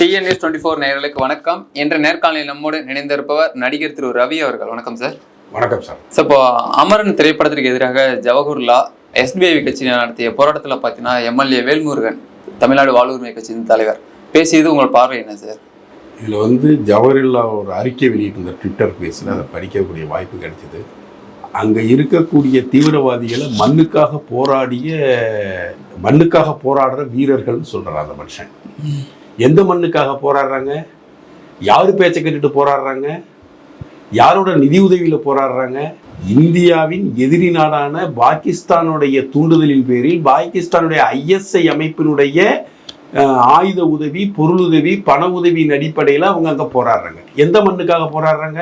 TN news twenty four நேயர்களுக்கு வணக்கம். என்ற நேர்காணலில் நம்மோடு இணைந்திருப்பவர் நடிகர் திரு ரவி அவர்கள். வணக்கம் சார் வணக்கம் சார் சார் இப்போ அமரன் திரைப்படத்திற்கு எதிராக ஜவஹர்லா எஸ்பிஐ கட்சி நடத்திய போராட்டத்தில் பார்த்தீங்கன்னா எம்எல்ஏ வேல்முருகன் தமிழ்நாடு வாழ்வுரிமை கட்சியின் தலைவர். பேசியது உங்கள் பார்வை என்ன சார் இதில் வந்து ஜவஹர்லா ஒரு அறிக்கை வெளியிட்டிருந்த ட்விட்டர் பேஸில் அதை படிக்கக்கூடிய வாய்ப்பு கிடைச்சிது அங்கே இருக்கக்கூடிய தீவிரவாதிகளை மண்ணுக்காக போராடிய மண்ணுக்காக போராடுற வீரர்கள்னு சொல்கிறார் அந்த மனுஷன். எந்த மண்ணுக்காக போராடுறாங்க? யார் பேச்சை கேட்டுட்டு போராடுறாங்க? யாரோட நிதி உதவியில் போராடுறாங்க? இந்தியாவின் எதிரி நாடான பாகிஸ்தானுடைய தூண்டுதலின் பேரில் பாகிஸ்தானுடைய ஐஎஸ்ஐ அமைப்பினுடைய ஆயுத உதவி பொருள் உதவி பண உதவியின் அடிப்படையில் அவங்க அங்கே போராடுறாங்க. எந்த மண்ணுக்காக போராடுறாங்க?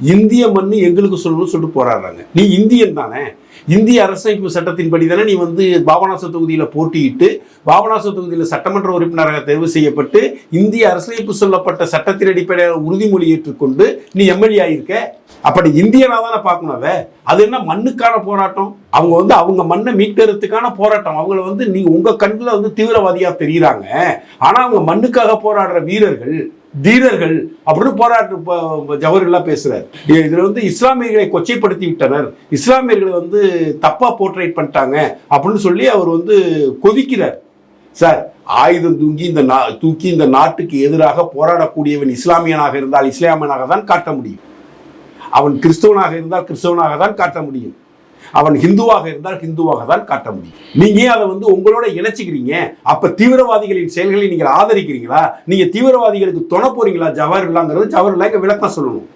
இந்திய மண்ணு எங்களுக்கு சொல்லணும்னு சொல்லிட்டு போராடுறாங்க. நீ இந்தியன் தானே? இந்திய அரசமைப்பு சட்டத்தின்படி தானே நீ வந்து பாபநாச தொகுதியில் போட்டியிட்டு பாபநாச தொகுதியில் சட்டமன்ற உறுப்பினராக தேர்வு செய்யப்பட்டு இந்திய அரசமைப்பு சொல்லப்பட்ட சட்டத்தின் அடிப்படையில் உறுதிமொழி ஏற்றுக்கொண்டு நீ எம்எல்ஏ ஆயிருக்க? அப்படி இந்தியனாக தானே பார்க்கணும் அது. என்ன மண்ணுக்கான போராட்டம்? அவங்க வந்து அவங்க மண்ணை மீட்கிறதுக்கான போராட்டம். அவங்கள வந்து நீ உங்க கண்ணில் வந்து தீவிரவாதியாக தெரியுறாங்க. ஆனா அவங்க மண்ணுக்காக போராடுற வீரர்கள் தீரர்கள் அப்படின்னு போராட்டு ப- ஜவஹர்லா பேசுறாரு. இ- இதுல வந்து இஸ்லாமியர்களை கொச்சைப்படுத்தி விட்டனர். இஸ்லாமியர்களை வந்து தப்பா போர்ட்ரேட் பண்ணிட்டாங்க அப்படின்னு சொல்லி அவர் வந்து கொதிக்கிறார். சார் ஆயுதம் தூங்கி இந்த நா தூக்கி இந்த நாட்டுக்கு எதிராக போராடக்கூடியவன் இஸ்லாமியனாக இருந்தால் இஸ்லாமியனாக தான் காட்ட முடியும். அவன் கிறிஸ்தவனாக இருந்தால் கிறிஸ்தவனாக தான் காட்ட முடியும். அவன் ஹிந்துவாக இருந்தால் ஹிந்துவாக தான் காட்ட முடியும். நீங்க ஏன் அதை வந்து உங்களோட இணைச்சிக்கிறீங்க? அப்ப தீவிரவாதிகளின் செயல்களை நீங்கள் ஆதரிக்கிறீங்களா? நீங்க தீவிரவாதிகளுக்கு துணை போறீங்களா? ஜவஹர்லாங்கிறது ஜவஹர்லா இங்க விளக்கம் சொல்லணும்.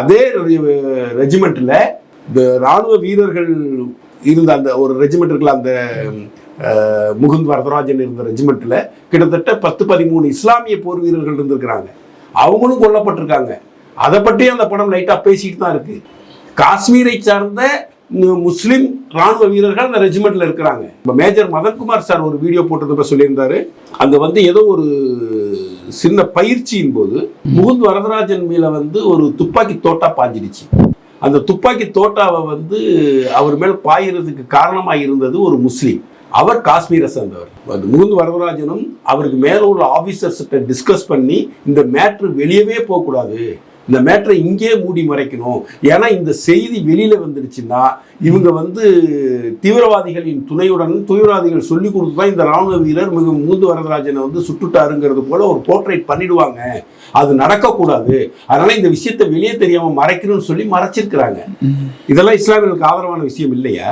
அதே ரெஜிமெண்ட்ல இந்த ராணுவ வீரர்கள் இருந்த அந்த ஒரு ரெஜிமெண்ட் இருக்குல்ல அந்த முகுந்த் வரதராஜன் இருந்த ரெஜிமெண்ட்ல கிட்டத்தட்ட பத்து பதிமூணு இஸ்லாமிய போர் வீரர்கள் இருந்திருக்கிறாங்க. அவங்களும் கொல்லப்பட்டிருக்காங்க. அதை பற்றி அந்த படம் லைட்டாக பேசிட்டு தான் இருக்கு. காஷ்மீரை சார்ந்த முஸ்லீம் ராணுவ வீரர்கள் அந்த ரெஜிமெண்ட்ல இருக்கிறாங்க. இப்போ மேஜர் மதன்குமார் சார் ஒரு வீடியோ போட்டதுப்ப சொல்லியிருந்தாரு. அங்கே வந்து ஏதோ ஒரு சின்ன பயிற்சியின் போது முகுந்த் வரதராஜன் மேல வந்து ஒரு துப்பாக்கி தோட்டா பாஞ்சிடுச்சு. அந்த துப்பாக்கி தோட்டாவை வந்து அவர் மேல் பாயிறதுக்கு காரணமாக இருந்தது ஒரு முஸ்லீம். அவர் காஷ்மீரை சேர்ந்தவர். அந்த முகுந்த் வரதராஜனும் அவருக்கு மேல உள்ள ஆபீசர்ஸ்கிட்ட டிஸ்கஸ் பண்ணி இந்த மேட்ரு வெளியவே போகக்கூடாது. இந்த மேட்ரை இங்கே மூடி மறைக்கணும். ஏன்னா இந்த செய்தி வெளியில வந்துடுச்சுன்னா இவங்க வந்து தீவிரவாதிகளின் துணையுடன் தீவிரவாதிகள் சொல்லி கொடுத்து தான் இந்த ராணுவ வீரர் மிக மூந்து வரதராஜனை வந்து சுட்டுட்டாருங்கிறது போல ஒரு போர்ட்ரேட் பண்ணிடுவாங்க. அது நடக்கக்கூடாது. அதனால இந்த விஷயத்தை வெளியே தெரியாம மறைக்கணும்னு சொல்லி மறைச்சிருக்கிறாங்க. இதெல்லாம் இஸ்லாமியர்களுக்கு ஆதரவான விஷயம் இல்லையா?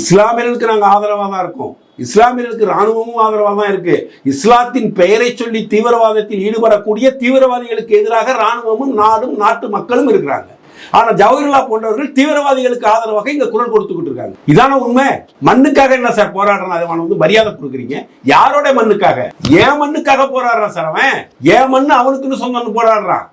இஸ்லாமியர்களுக்கு நாங்கள் ஆதரவாக தான் இருக்கோம். இஸ்லாமியர்களுக்கு ராணுவமும் ஆதரவாக தான் இருக்கு. இஸ்லாத்தின் பெயரை சொல்லி தீவிரவாதத்தில் ஈடுபடக்கூடிய தீவிரவாதிகளுக்கு எதிராக ராணுவமும் நாடும் நாட்டு மக்களும் இருக்கிறாங்க. ஆனா ஜவஹர்லா போன்றவர்கள் தீவிரவாதிகளுக்கு ஆதரவாக இங்க குரல் கொடுத்துக்கிட்டு இருக்காங்க. இதான உண்மை. மண்ணுக்காக என்ன சார் போராடுறான்? அவன் வந்து மரியாதை கொடுக்குறீங்க. யாரோட மண்ணுக்காக? ஏன் மண்ணுக்காக போராடுறான் சார் அவன்? ஏன் மண்ணு அவனுக்குன்னு சொந்தம்னு போராடுறான்?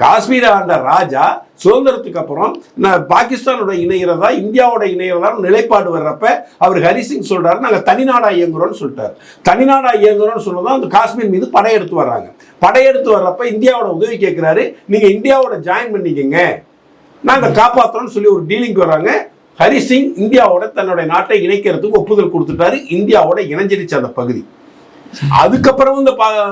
காஷ்மீரை ஆண்ட ராஜா சுதந்திரத்துக்கு அப்புறம் நான் பாகிஸ்தானோட இணைகிறதா இந்தியாவோட இணைகிறதா நிலைப்பாடு வர்றப்ப அவர் ஹரிசிங் சொல்றாரு நாங்கள் தனிநாடா இயங்குறோம்னு சொல்லிட்டார். தனிநாடா இயங்குறோம்னு சொன்னதான் அந்த காஷ்மீர் மீது படையெடுத்து வர்றாங்க. படையெடுத்து வர்றப்ப இந்தியாவோட உதவி கேட்கிறாரு நீங்க இந்தியாவோட ஜாயின் பண்ணிக்கங்க. நாங்கள் காப்பாற்றுறோம்னு சொல்லி ஒரு டீலிங் வர்றாங்க. ஹரிசிங் இந்தியாவோட தன்னுடைய நாட்டை இணைக்கிறதுக்கு ஒப்புதல் கொடுத்துட்டாரு. இந்தியாவோட இணைஞ்சிருச்சு அந்த பகுதி. அதுக்கப்புறம் இந்த ப-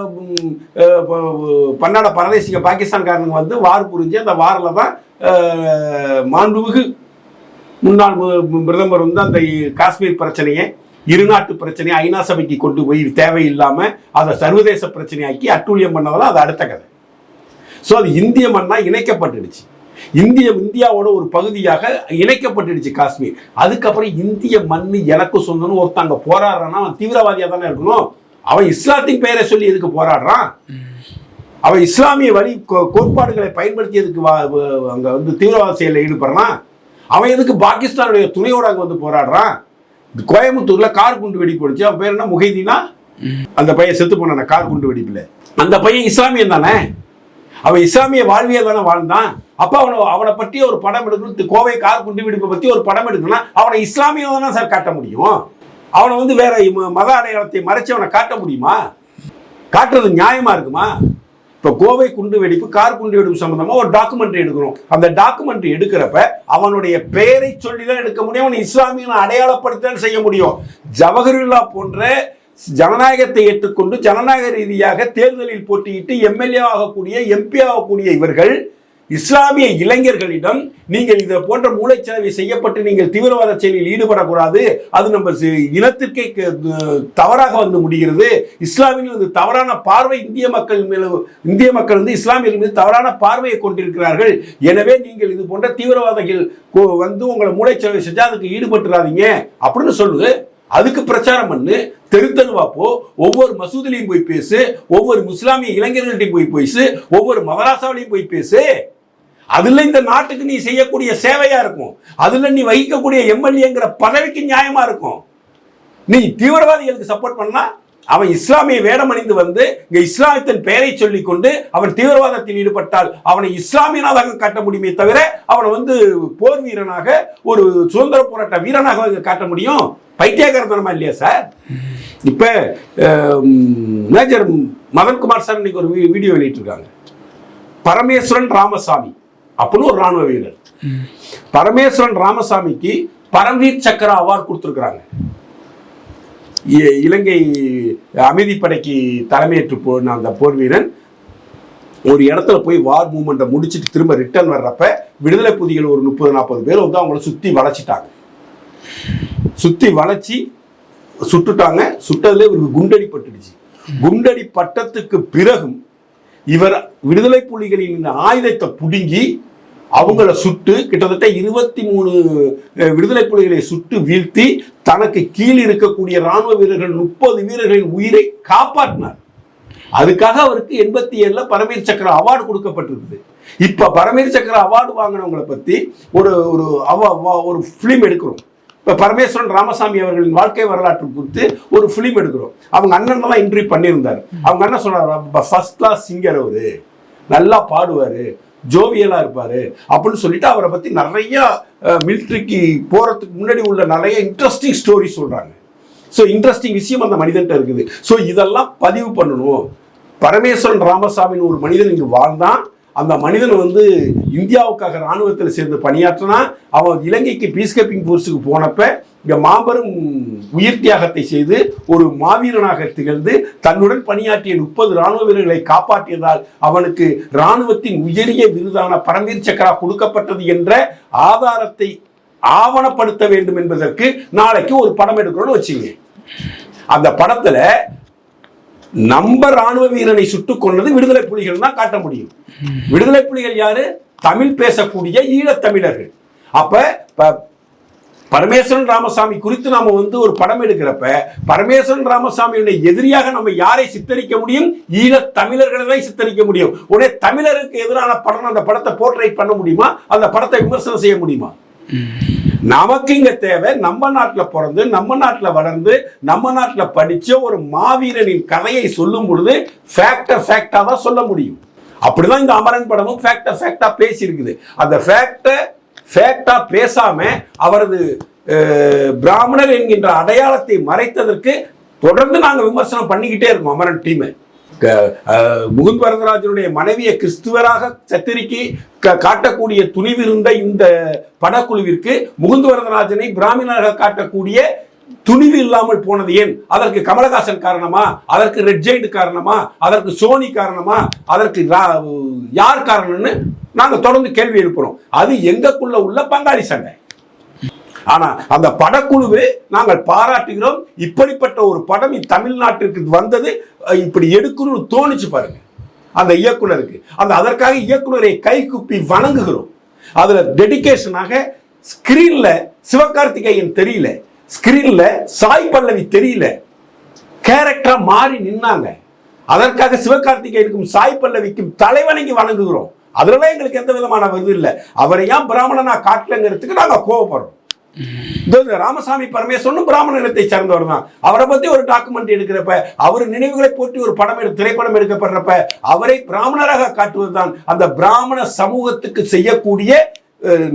பன்னாட பரதேசிக பாகிஸ்தான்காரனுங்க வந்து வார் புரிஞ்சு அந்த வாரில் தான் மாண்புமிகு முன்னாள் பிரதமர் வந்து அந்த காஷ்மீர் பிரச்சனையை இருநாட்டு பிரச்சனையை ஐநா சபைக்கு கொண்டு போய் தேவையில்லாமல் அதை சர்வதேச பிரச்சனையாக்கி அட்டூழியம் பண்ணதெல்லாம் அது அடுத்த கதை. ஸோ அது இந்திய மண்ணா இணைக்கப்பட்டுடுச்சு. இந்திய இந்தியாவோட ஒரு பகுதியாக இணைக்கப்பட்டுடுச்சு காஷ்மீர். அதுக்கப்புறம் இந்திய மண் எனக்கு சொந்தம்னு ஒருத்தங்க போராடுறான்னா அவன் தானே இருக்கணும்? அவன் இஸ்லாத்தின் பெயரை சொல்லி எதுக்கு போராடுறான்? அவன் இஸ்லாமிய வழி கோ- கோட்பாடுகளை பயன்படுத்தியதுக்கு வா- அங்க வந்து தீவிரவாத செயலில் ஈடுபடுறான். அவன் எதுக்கு பாகிஸ்தானுடைய துணையோட அங்கே வந்து போராடுறான்? கோயம்புத்தூர்ல கார் குண்டு வெடிப்பு போடுச்சு அவன் பேர் என்ன? முகைதீனா அந்த பையன் செத்து போனான கார் குண்டு வெடிப்புல. அந்த பையன் இஸ்லாமியன் தானே? அவன் இஸ்லாமிய வாழ்வியல் தானே வாழ்ந்தான். அப்ப அவனை அவனை பற்றி ஒரு படம் எடுக்கணும் கோவை கார் குண்டு வெடிப்பை பத்தி ஒரு படம் எடுக்கணும்னா அவனை இஸ்லாமியம் தானே சார் காட்ட முடியும்? அவனை வந்து வேற ம- மத அடையாளத்தை மறைச்சு அவனை காட்ட முடியுமா? காட்டுறது நியாயமா இருக்குமா? இப்போ கோவை குண்டு வெடிப்பு கார் குண்டு வெடிப்பு சம்பந்தமா ஒரு டாக்குமெண்ட்ரி எடுக்கிறோம். அந்த டாக்குமெண்ட்ரி எடுக்கிறப்ப அவனுடைய பெயரை சொல்லி தான் எடுக்க முடியும் அவன் இஸ்லாமியை அடையாளப்படுத்தான் செய்ய முடியும். ஜவஹர்லா போன்ற ஜனநாயகத்தை ஏற்றுக்கொண்டு ஜனநாயக ரீதியாக தேர்தலில் போட்டியிட்டு எம்எல்ஏ ஆகக்கூடிய எம்பி ஆகக்கூடிய இவர்கள் இஸ்லாமிய இளைஞர்களிடம் நீங்கள் இதை போன்ற மூளைச்சலவை செய்யப்பட்டு நீங்கள் தீவிரவாத செயலில் ஈடுபடக்கூடாது. அது நம்ம இனத்திற்கே க- தவறாக வந்து முடிகிறது. இஸ்லாமியில் வந்து தவறான பார்வை இந்திய மக்கள் மேல இந்திய மக்கள் வந்து இஸ்லாமியர்கள் மீது தவறான பார்வையை கொண்டிருக்கிறார்கள். எனவே நீங்கள் இது போன்ற தீவிரவாதிகள் வந்து உங்களை மூளைச்சலவை செஞ்சா அதுக்கு ஈடுபட்டுறாதீங்க. அப்படின்னு சொல்லுது அதுக்கு பிரச்சாரம் பண்ணு. தெரு தெருவா போ. ஒவ்வொரு மசூதிலையும் போய் பேசு. ஒவ்வொரு முஸ்லாமிய இளைஞர்கள்ட்டையும் போய் பேசு. ஒவ்வொரு மதராசாவிலையும் போய் பேசு. அதில் இந்த நாட்டுக்கு நீ செய்யக்கூடிய சேவையாக இருக்கும். அதில் நீ வகிக்கக்கூடிய எம்எல்ஏங்கிற பதவிக்கு நியாயமாக இருக்கும். நீ தீவிரவாதிகளுக்கு சப்போர்ட் பண்ணா அவன் இஸ்லாமிய வேடம் அணிந்து வந்து இங்க இஸ்லாமத்தின் பெயரை சொல்லி கொண்டு அவன் தீவிரவாதத்தில் ஈடுபட்டால் அவனை இஸ்லாமியனாக காட்ட முடியுமே தவிர அவனை வந்து போர் வீரனாக ஒரு சுதந்திர போராட்ட வீரனாக காட்ட முடியும். பைத்தியகாரத்தனமா இல்லையா சார் இப்ப மேஜர் மதன்குமார் சார் இன்னைக்கு ஒரு வீ- வீடியோ வெளியிட்டிருக்காங்க. பரமேஸ்வரன் ராமசாமி. அப்படின்னு ஒரு ராணுவ வீரர். பரமேஸ்வரன் ராமசாமிக்கு பரம்வீர் சக்கர அவார்டு கொடுத்துருக்குறாங்க. இலங்கை அமைதிப்படைக்கு தலைமையேற்று போன அந்த போர் வீரன் ஒரு இடத்துல போய் வார் மூமெண்ட்டை முடிச்சுட்டு திரும்ப ரிட்டர்ன் வர்றப்ப விடுதலை புதிகள் ஒரு முப்பது நாற்பது பேர் வந்து அவங்கள சுற்றி வளைச்சிட்டாங்க. சுற்றி வளைச்சி சுட்டுட்டாங்க. சுட்டதுல இவருக்கு குண்டடி பட்டுடுச்சு குண்டடி பட்டத்துக்கு பிறகும் இவர் விடுதலை புலிகளின் ஆயுதத்தை புடுங்கி அவங்கள சுட்டு கிட்டத்தட்ட இருபத்தி மூணு விடுதலை புலிகளை சுட்டு வீழ்த்தி தனக்கு கீழ் இருக்கக்கூடிய ராணுவ வீரர்கள் முப்பது வீரர்களின் உயிரை காப்பாற்றினார். அதுக்காக அவருக்கு எண்பத்தி ஏழுல பரமீர் சக்கர அவார்டு கொடுக்கப்பட்டிருக்குது இப்ப பரமீர் சக்கர அவார்டு வாங்கினவங்களை பத்தி ஒரு ஒரு அவ- ஒரு ஃபிலிம் எடுக்கிறோம். இப்ப பரமேஸ்வரன் ராமசாமி அவர்களின் வாழ்க்கை வரலாற்று குறித்து ஒரு ஃபிலிம் எடுக்கிறோம். அவங்க அண்ணன் தான் இன்டர்வியூ பண்ணியிருந்தாரு. அவங்க என்ன சொன்னார் ஃபர்ஸ்ட் கிளாஸ் சிங்கர் அவரு. நல்லா பாடுவாரு. ஜோவியலாக இருப்பார் அப்படின்னு சொல்லிட்டு அவரை பற்றி நிறையா மிலிட்ரிக்கு போகிறதுக்கு முன்னாடி உள்ள நிறைய இன்ட்ரெஸ்டிங் ஸ்டோரி சொல்கிறாங்க ஸோ இன்ட்ரெஸ்டிங் விஷயம் அந்த மனிதன்ட்ட இருக்குது. ஸோ இதெல்லாம் பதிவு பண்ணணும். பரமேஸ்வரன் ராமசாமின்னு ஒரு மனிதன் இங்கே வாழ்ந்தான். அந்த மனிதன் வந்து இந்தியாவுக்காக ராணுவத்தில் சேர்ந்து பணியாற்றினா அவன் இலங்கைக்கு பீஸ்கேப்பிங் போர்ஸுக்கு ஃபோர்ஸுக்கு போனப்ப இந்த மாபெரும் உயிர் தியாகத்தை செய்து ஒரு மாவீரனாக திகழ்ந்து தன்னுடன் பணியாற்றிய முப்பது ராணுவ வீரர்களை காப்பாற்றியதால் அவனுக்கு ராணுவத்தின் உயரிய விருதான பரமவீர் சக்கரா கொடுக்கப்பட்டது என்ற ஆதாரத்தை ஆவணப்படுத்த வேண்டும் என்பதற்கு நாளைக்கு ஒரு படம் எடுக்கிறோம்னு வச்சுங்க. அந்த படத்துல நம்ம ராணுவ வீரனை சுட்டுக் கொண்டது விடுதலை புலிகள் தான் காட்ட முடியும். விடுதலை புலிகள் யாரு? தமிழ் பேசக்கூடிய ஈழத்தமிழர்கள் அப்ப ப- பரமேஸ்வரன் ராமசாமி குறித்து நாம வந்து ஒரு படம் எடுக்கிறப்ப பரமேஸ்வரன் ராமசாமியுடைய எதிரியாக நம்ம யாரை சித்தரிக்க முடியும்? ஈழ தமிழர்களை தான் சித்தரிக்க முடியும். உடனே தமிழருக்கு எதிரான படம் அந்த படத்தை போர்ட்ரேட் பண்ண முடியுமா? அந்த படத்தை விமர்சனம் செய்ய முடியுமா? நமக்கு இங்க தேவை நம்ம நாட்டில் பிறந்து நம்ம நாட்டில் வளர்ந்து நம்ம நாட்டில் படிச்ச ஒரு மாவீரனின் கதையை சொல்லும் பொழுது ஃபேக்ட ஃபேக்டா தான் சொல்ல முடியும். அப்படிதான் இந்த அமரன் படமும் ஃபேக்ட ஃபேக்டா பேசியிருக்குது. அந்த ஃபேக்டை ஃபேக்டா பேசாம அவரது பிராமணர் என்கின்ற அடையாளத்தை மறைத்ததற்கு தொடர்ந்து நாங்கள் விமர்சனம் பண்ணிக்கிட்டே இருக்கோம் அமரன் டீமை. முகுந்த் வரதராஜனுடைய மனைவியை கிறிஸ்துவராக சத்திரிக்கு க- காட்டக்கூடிய துணிவிருந்த இந்த படக்குழுவிற்கு முகுந்த் வரதராஜனை பிராமணராக காட்டக்கூடிய துணிவு இல்லாமல் போனது ஏன்? அதற்கு கமலஹாசன் காரணமா? அதற்கு ரெட் ஜெயிண்ட் காரணமா? அதற்கு சோனி காரணமா? அதற்கு ரா- யார் காரணம்னு நாங்க தொடர்ந்து கேள்வி எழுப்புறோம். அது எங்கக்குள்ள உள்ள பங்காளி சண்டை. ஆனா அந்த படக்குழுவை நாங்கள் பாராட்டுகிறோம். இப்படிப்பட்ட ஒரு படம் தமிழ்நாட்டிற்கு வந்தது இப்படி எடுக்கணும்னு தோணுச்சு பாருங்க. அந்த இயக்குனருக்கு. அந்த அதற்காக இயக்குனரை கைகுப்பி வணங்குகிறோம். அதுல டெடிகேஷனாக ஸ்கிரீன்ல சிவகார்த்திகேயன் தெரியல. ஸ்கிரீன்ல சாய் பல்லவி தெரியல. கேரக்டரா மாறி நின்னாங்க. அதற்காக சிவகார்த்திகேயனுக்கும் சாய் பல்லவிக்கும் தலைவணங்கி வணங்குகிறோம். அதுலலாம் எங்களுக்கு எந்த விதமான இது இல்லை. அவரை ஏன் பிராமணனா காட்டலங்கிறதுக்கு நாங்க கோவப்படுறோம். ராமசாமி பரமேஸ்வரனும் பிராமண இனத்தை சேர்ந்தவர் தான். அவரை பத்தி ஒரு டாக்குமெண்ட் எடுக்கிறப்ப அவர் நினைவுகளை போட்டி ஒரு படம் எடு திரைப்படம் எடுக்கப்படுறப்ப அவரை பிராமணராக காட்டுவது தான் அந்த பிராமண சமூகத்துக்கு செய்யக்கூடிய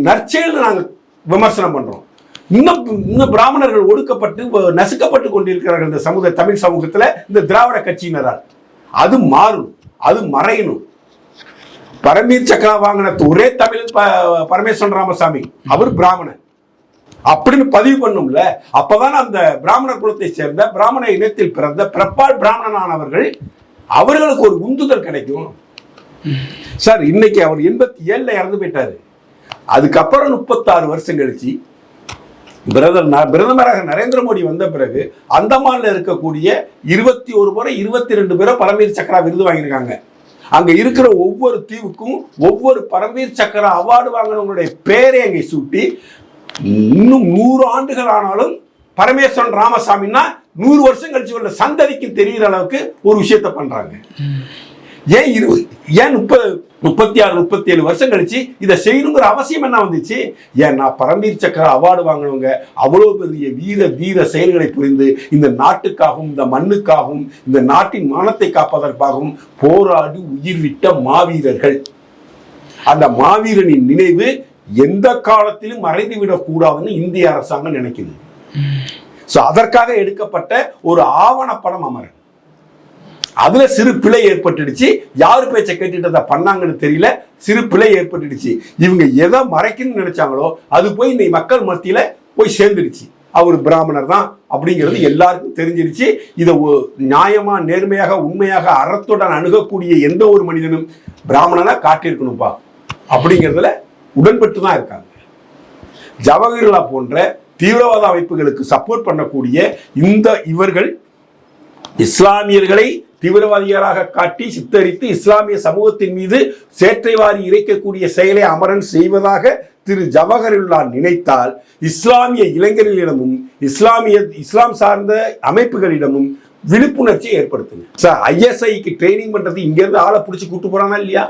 நற்செயல் நாங்கள் விமர்சனம் பண்றோம். இன்னும் இன்னும் பிராமணர்கள் ஒடுக்கப்பட்டு நசுக்கப்பட்டு கொண்டிருக்கிறார்கள் இந்த சமூக தமிழ் சமூகத்தில் இந்த திராவிட கட்சியினரால் அது மாறும் அது மறையணும். பரமீர் சக்கரா வாங்கின ஒரே தமிழ் ப- பரமேஸ்வரன் ராமசாமி அவர் பிராமணன் அப்படின்னு பதிவு பண்ணும்ல அப்பதான் அந்த பிராமண குலத்தை சேர்ந்த பிராமண இனத்தில் பிறந்த பிறப்பால் பிராமணனானவர்கள் அவர்களுக்கு ஒரு உந்துதல் கிடைக்கும். சார் இன்னைக்கு அவர் எண்பத்தி ஏழுல இறந்து போயிட்டாரு. அதுக்கப்புறம் முப்பத்தாறு வருஷம் கழிச்சு பிரதர் பிரதமராக நரேந்திர மோடி வந்த பிறகு அந்தமான்ல இருக்கக்கூடிய இருபத்தி ஒரு முறை இருபத்தி ரெண்டு பேரை பரமீர் சக்கரா விருது வாங்கியிருக்காங்க. அங்க இருக்கிற ஒவ்வொரு தீவுக்கும் ஒவ்வொரு பரமீர் சக்கரா அவார்டு வாங்கினவங்களுடைய பேரை அங்கே சூட்டி இன்னும் நூறு ஆண்டுகள் ஆனாலும் பரமேஸ்வரன் ராமசாமின்னா நூறு வருஷம் கழிச்சு உள்ள சந்ததிக்கு தெரிகிற அளவுக்கு ஒரு விஷயத்த பண்றாங்க. ஏன் இருபது ஏன் முப்பது முப்பத்தி ஆறு முப்பத்தி ஏழு வருஷம் கழிச்சு இதை செய்யணுங்கிற அவசியம் என்ன வந்துச்சு? ஏன்னா பரம்பீர் சக்கர அவார்டு வாங்கினவங்க அவ்வளோ பெரிய வீர தீர செயல்களை புரிந்து இந்த நாட்டுக்காகவும் இந்த மண்ணுக்காகவும் இந்த நாட்டின் மானத்தை காப்பதற்காகவும் போராடி உயிர் விட்ட மாவீரர்கள். அந்த மாவீரனின் நினைவு எந்த காலத்திலும் மறைந்து விடக்கூடாதுன்னு இந்திய அரசாங்கம் நினைக்குது. ஸோ அதற்காக எடுக்கப்பட்ட ஒரு ஆவணப்படம் அமரன். அதுல சிறு பிழை ஏற்பட்டுடுச்சு. யார் பேச்சை கேட்டுட்டு அதை பண்ணாங்கன்னு தெரியல. சிறு பிழை ஏற்பட்டுடுச்சு. இவங்க எதை மறைக்கணும்னு நினைச்சாங்களோ அது போய் இன்னைக்கு மக்கள் மத்தியில போய் சேர்ந்துடுச்சு. அவர் பிராமணர் தான் அப்படிங்கிறது எல்லாருக்கும் தெரிஞ்சிருச்சு இதை நியாயமா நேர்மையாக உண்மையாக அறத்துடன் அணுகக்கூடிய எந்த ஒரு மனிதனும் பிராமணனா காட்டியிருக்கணும்ப்பா அப்படிங்கிறதுல உடன்பட்டு தான் இருக்காங்க. ஜவஹர்லா போன்ற தீவிரவாத அமைப்புகளுக்கு சப்போர்ட் பண்ணக்கூடிய இந்த இவர்கள் இஸ்லாமியர்களை தீவிரவாதிகளாக காட்டி சித்தரித்து இஸ்லாமிய சமூகத்தின் மீது சேற்றைவாரி இறைக்கக்கூடிய செயலை அமரன் செய்வதாக திரு ஜவஹருல்லா நினைத்தால் இஸ்லாமிய இளைஞர்களிடமும் இஸ்லாமிய இஸ்லாம் சார்ந்த அமைப்புகளிடமும் விழிப்புணர்ச்சியை ஏற்படுத்துங்க. சார் ஐஎஸ்ஐக்கு ட்ரைனிங் பண்றது இங்கேருந்து ஆளை பிடிச்சி கூட்டு போறானா இல்லையா?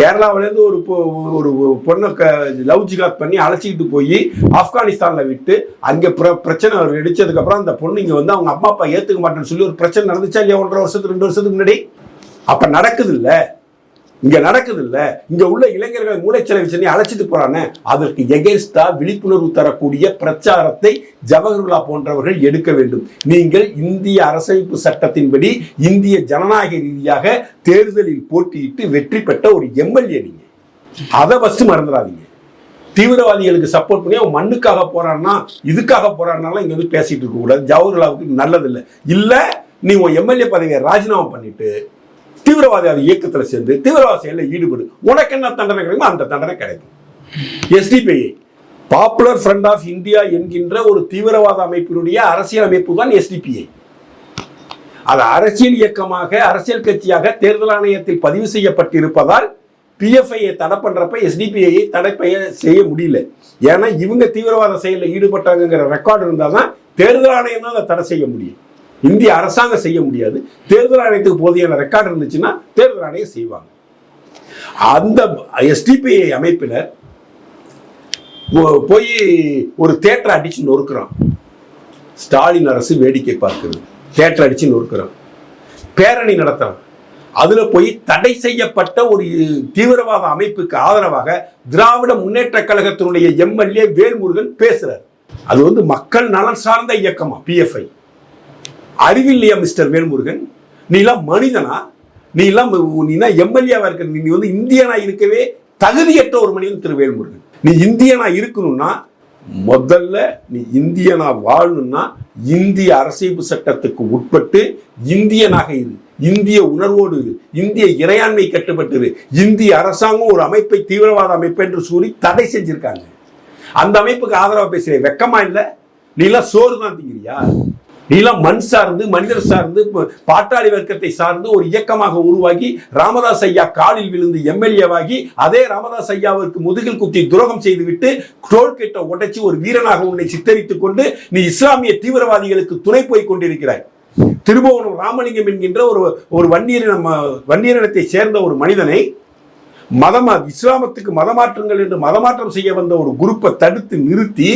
கேரளாவிலேருந்து ஒரு பொ- ஒரு பொண்ணை க லவ் ஜிகாத் பண்ணி அழைச்சிக்கிட்டு போய் ஆப்கானிஸ்தானில் விட்டு அங்கே பிர பிரச்சனை வெடிச்சதுக்கப்புறம் அந்த பொண்ணு இங்கே வந்து அவங்க அம்மா அப்பா ஏற்றுக்க மாட்டேன்னு சொல்லி ஒரு பிரச்சனை நடந்துச்சா இல்லையா ஒன்றரை வருஷத்துக்கு ரெண்டு வருஷத்துக்கு முன்னாடி? அப்போ நடக்குது இல்லை. இங்க நடக்குது இல்ல இங்க உள்ள இளைஞர்கள் மூளைச்சலவை செஞ்சு அழைச்சிட்டு போறானே. அதற்கு எகென்ஸ்டா விழிப்புணர்வு தரக்கூடிய பிரச்சாரத்தை ஜவஹர்லா போன்றவர்கள் எடுக்க வேண்டும். நீங்கள் இந்திய அரசமைப்பு சட்டத்தின்படி இந்திய ஜனநாயக ரீதியாக தேர்தலில் போட்டியிட்டு வெற்றி பெற்ற ஒரு எம்எல்ஏ நீங்க. அதை ஃபர்ஸ்ட் மறந்துடாதீங்க. தீவிரவாதிகளுக்கு சப்போர்ட் பண்ணி அவன் மண்ணுக்காக போறான்னா இதுக்காக போறான்னாலும் இங்க வந்து பேசிட்டு இருக்க கூடாது ஜவஹர்லாவுக்கு நல்லதில்லை. இல்ல நீ உன் எம்எல்ஏ பதவியை ராஜினாமா பண்ணிட்டு தீவிரவாத இயக்கத்துல சேர்ந்து தீவிரவாத செயலில் ஈடுபடு. உனக்கு என்ன தண்டனை கிடைக்குமோ அந்த தண்டனை கிடைக்கும். SDPI popular front of India என்கின்ற ஒரு தீவிரவாத அமைப்பினுடைய அரசியல் அமைப்பு தான் எஸ்டிபிஐ அது அரசியல் இயக்கமாக அரசியல் கட்சியாக தேர்தல் ஆணையத்தில் பதிவு செய்யப்பட்டிருப்பதால் பிஎஃப்ஐயை தடை பண்ணுறப்ப எஸ்டிபிஐயை தடை செய்ய முடியல. ஏன்னா இவங்க தீவிரவாத செயலில் ஈடுபட்டாங்கிற ரெக்கார்டு இருந்தால் தான் தேர்தல் ஆணையம் தான் அதை தடை செய்ய முடியும். இந்திய அரசாங்கம் செய்ய முடியாது. தேர்தல் ஆணையத்துக்கு போதியான ரெக்கார்டு இருந்துச்சுன்னா தேர்தல் ஆணையம் செய்வாங்க. அந்த எஸ்டிபிஐ அமைப்பினர் போய் ஒரு தேட்டரை அடிச்சு நொறுக்கிறான். ஸ்டாலின் அரசு வேடிக்கை பார்க்குது. தேட்டர் அடிச்சு நொறுக்கிறான். பேரணி நடத்துறான். அதுல போய் தடை செய்யப்பட்ட ஒரு தீவிரவாத அமைப்புக்கு ஆதரவாக திராவிட முன்னேற்ற கழகத்தினுடைய எம்எல்ஏ வேல்முருகன் பேசுறார். அது வந்து மக்கள் நலன் சார்ந்த இயக்கமா பிஎஃப்ஐ அறிவில்லையா மிஸ்டர் வேல்முருகன்? நீலாம் மனிதனா? நீலாம் நீனா எம்எல்ஏவா இருக்க நீ வந்து இந்தியனா இருக்கவே தகுதியற்ற ஒரு மனிதன் திரு வேல்முருகன். நீ இந்தியனா இருக்கணும்னா முதல்ல நீ இந்தியனா வாழணும்னா இந்திய அரசியல் சட்டத்துக்கு உட்பட்டு இந்தியனாக இரு. இந்திய உணர்வோடு இரு. இந்திய இறையாண்மை கட்டுப்பட்டு இரு. இந்திய அரசாங்கம் ஒரு அமைப்பை தீவிரவாத அமைப்பு என்று சூறி தடை செஞ்சிருக்காங்க. அந்த அமைப்புக்கு ஆதரவாக பேசுகிறேன் வெக்கமா இல்ல? நீலாம் சோறு தான் திங்கிறியா நீலாம் மண் சார்ந்து மனிதர் சார்ந்து பாட்டாளி வர்க்கத்தை சார்ந்து ஒரு இயக்கமாக உருவாகி ராமதாஸ் ஐயா காலில் விழுந்து எம்எல்ஏவாகி அதே ராமதாஸ் ஐயாவிற்கு முதுகில் குத்தி துரோகம் செய்துவிட்டு டோல்கேட்டை உடைச்சு ஒரு வீரனாக உன்னை சித்தரித்துக் கொண்டு நீ இஸ்லாமிய தீவிரவாதிகளுக்கு துணை போய் கொண்டிருக்கிறாய். திருபுவனம் ராமலிங்கம் என்கின்ற ஒரு ஒரு வன்னியரினம் நம்ம வன்னியரினத்தை சேர்ந்த ஒரு மனிதனை மதமா இஸ்லாமத்துக்கு மதமாற்றங்கள் என்று மதமாற்றம் செய்ய வந்த ஒரு குரூப்பை தடுத்து நிறுத்தி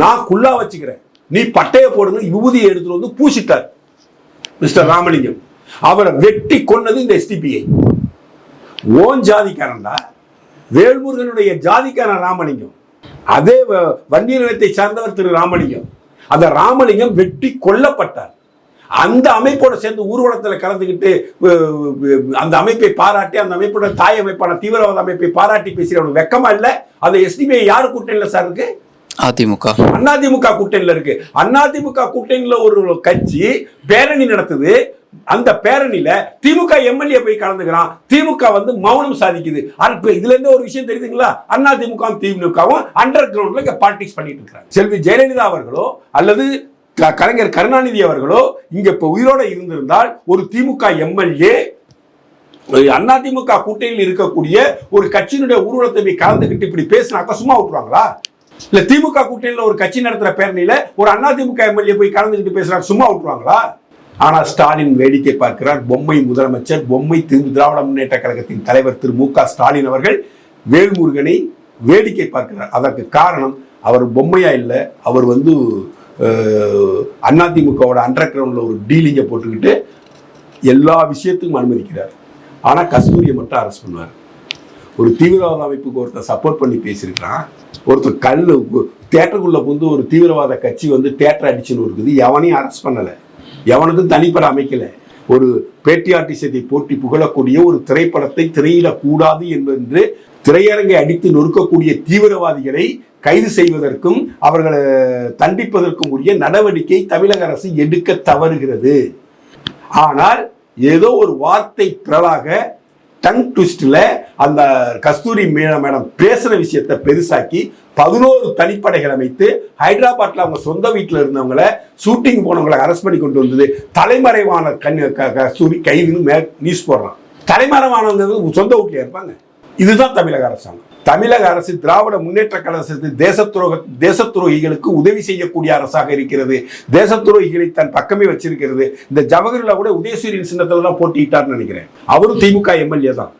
நான் குள்ளா வச்சுக்கிறேன். நீ பட்டைய போடுங்க விபூதியை எடுத்துட்டு வந்து பூசிட்டார். மிஸ்டர் ராமலிங்கம். அவரை வெட்டி கொன்னது இந்த எஸ்டிபிஐ ஓன் ஜாதிக்காரன்டா. வேல்முருகனுடைய ஜாதிக்காரன் ராமலிங்கம். அதே வ- வன்னியர் சார்ந்தவர் திரு ராமலிங்கம். அந்த ராமலிங்கம் வெட்டி கொல்லப்பட்டார். அந்த அமைப்போட சேர்ந்து ஊர்வலத்தில் கலந்துக்கிட்டு அந்த அமைப்பை பாராட்டி அந்த அமைப்போட தாய் அமைப்பான தீவிரவாத அமைப்பை பாராட்டி பேசுகிறவனுக்கு வெக்கமா இல்லை. அந்த எஸ்டிபிஐ யாரு கூட்டணியில் சார் இருக்கு? அதிமுக. அதிமுக கூட்டணியில இருக்கு. அதிமுக கூட்டணியில ஒரு கட்சி பேரணி நடத்துது. அந்த பேரணியில திமுக எம்எல்ஏ போய் கலந்துக்கிறான். திமுக வந்து மௌனம் சாதிக்குது. இதுல இருந்து ஒரு விஷயம் தெரியுதுங்களா? அதிமுக திமுகவும் அண்டர் கிரவுண்ட்ல இங்க பாலிடிக்ஸ் பண்ணிட்டு இருக்காங்க செல்வி ஜெயலலிதா அவர்களோ அல்லது கலைஞர் கருணாநிதி அவர்களோ இங்க இப்ப உயிரோட இருந்திருந்தால் ஒரு திமுக எம்எல்ஏ அதிமுக கூட்டணியில் இருக்கக்கூடிய ஒரு கட்சியினுடைய ஊர்வலத்தை போய் கலந்துக்கிட்டு இப்படி பேசினாக்கா சும்மா விட்டுருவாங்களா? இல்ல திமுக கூட்டணியில் ஒரு கட்சி நடத்துற பேரணியில ஒரு அதிமுக எம்எல்ஏ போய் கலந்துக்கிட்டு பேசுறாங்க சும்மா விட்டுருவாங்களா? ஆனா ஸ்டாலின் வேடிக்கை பார்க்கிறார். பொம்மை முதலமைச்சர் பொம்மை திரு திராவிட முன்னேற்ற கழகத்தின் தலைவர் திரு மு ஸ்டாலின் அவர்கள் வேல்முருகனை வேடிக்கை பார்க்கிறார். அதற்கு காரணம் அவர் பொம்மையா இல்லை அவர் வந்து அதிமுகவோட அண்டர் கிரவுண்டில் ஒரு டீலிங்கை போட்டுக்கிட்டு எல்லா விஷயத்துக்கும் அனுமதிக்கிறார். ஆனால் கஸ்தூரியை மட்டும் அரெஸ்ட் பண்ணுவார். ஒரு தீவிரவாத அமைப்புக்கு ஒருத்தர் சப்போர்ட் பண்ணி பேசியிருக்கிறான். ஒருத்தர் கல் தேட்டருக்குள்ளே புந்து ஒரு தீவிரவாத கட்சி வந்து தேட்டர் அடிச்சுன்னு இருக்குது. எவனையும் அரெஸ்ட் பண்ணலை. எவனுக்கும் தனிப்பட அமைக்கலை. ஒரு பேட்டியாட்டிசத்தை போட்டி புகழக்கூடிய ஒரு திரைப்படத்தை திரையிடக்கூடாது என்று திரையரங்கை அடித்து நொறுக்கக்கூடிய தீவிரவாதிகளை கைது செய்வதற்கும் அவர்களை தண்டிப்பதற்கும் உரிய நடவடிக்கை தமிழக அரசு எடுக்க தவறுகிறது. ஆனால் ஏதோ ஒரு வார்த்தை பிறலாக டங் ட்விஸ்டில் அந்த கஸ்தூரி மீன மேடம் பேசுகிற விஷயத்தை பெருசாக்கி பதினோரு தனிப்படைகள் அமைத்து ஹைதராபாத்தில் அவங்க சொந்த வீட்டில் இருந்தவங்கள ஷூட்டிங் போனவங்களை அரெஸ்ட் பண்ணி கொண்டு வந்தது. தலைமறைவான கண் கஸ்தூரி கைதுன்னு மே நியூஸ் போடுறான். தலைமறைவானவங்க சொந்த வீட்டில் இருப்பாங்க. இதுதான் தமிழக அரசாங்கம். தமிழக அரசு திராவிட முன்னேற்ற கழகத்து தேசத்துரோக தேசத்துரோகிகளுக்கு உதவி செய்யக்கூடிய அரசாக இருக்கிறது. தேசத்துரோகிகளை தன் பக்கமே வச்சிருக்கிறது. இந்த ஜவஹர்லால் கூட உதயசூரியன் சின்னத்துல தான் போட்டியிட்டார்னு நினைக்கிறேன். அவரும் திமுக எம்எல்ஏ தான்.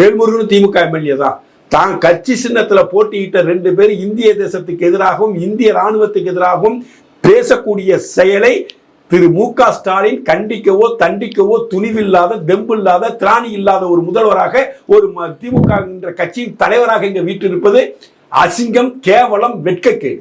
வேல்முருகனும் திமுக எம்எல்ஏ தான். தான் கட்சி சின்னத்துல போட்டியிட்ட ரெண்டு பேர் இந்திய தேசத்துக்கு எதிராகவும் இந்திய ராணுவத்துக்கு எதிராகவும் பேசக்கூடிய செயலை திரு மு க ஸ்டாலின் கண்டிக்கவோ தண்டிக்கவோ துணிவில்லாத தெம்பில்லாத திராணி இல்லாத ஒரு முதல்வராக ஒரு ம- திமுக என்ற கட்சியின் தலைவராக இங்கே வீட்டிருப்பது அசிங்கம் கேவலம் வெட்கக்கேடு.